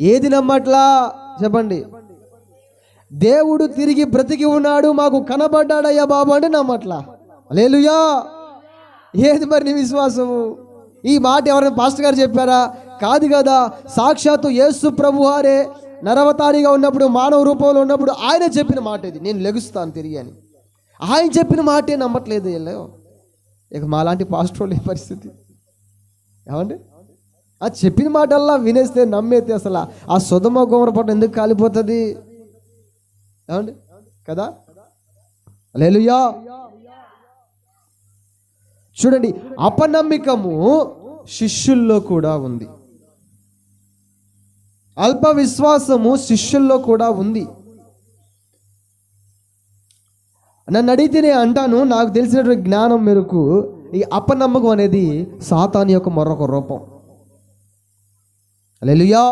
ఏది నమ్మట్లా? చెప్పండి. దేవుడు తిరిగి బ్రతికి ఉన్నాడు మాకు కనబడ్డాడయ్యా బాబు అంటే నమ్మట్లా? లేలుయా ఏది మరి నీ విశ్వాసము? ఈ మాట ఎవరైనా పాస్టర్ గారు చెప్పారా? కాదు కదా సాక్షాత్తు యేసు ప్రభువారే నరవతారిగా ఉన్నప్పుడు మానవ రూపంలో ఉన్నప్పుడు ఆయన చెప్పిన మాట ఇది. నేను లెగుస్తాను తిరిగి అని. ఆయన చెప్పిన మాటే నమ్మట్లేదు వీళ్ళు. ఇక మాలాంటి పాస్టర్ ఏ పరిస్థితి. ఏమండి? ఆ చెప్పిన మాటల్లా వినేస్తే నమ్మేస్తే అసలు ఆ సుధమ గోమర ఎందుకు కాలిపోతుంది? ఏమండి? కదా? లేలుయా చూడండి అపనమ్మికము శిష్యుల్లో కూడా ఉంది. అల్ప విశ్వాసము శిష్యుల్లో కూడా ఉంది. నన్ను అడిగితే నేను అంటాను నాకు తెలిసినటువంటి జ్ఞానం మేరకు ఈ అపనమ్మకం అనేది సాతాని యొక్క మరొక రూపం. அலையா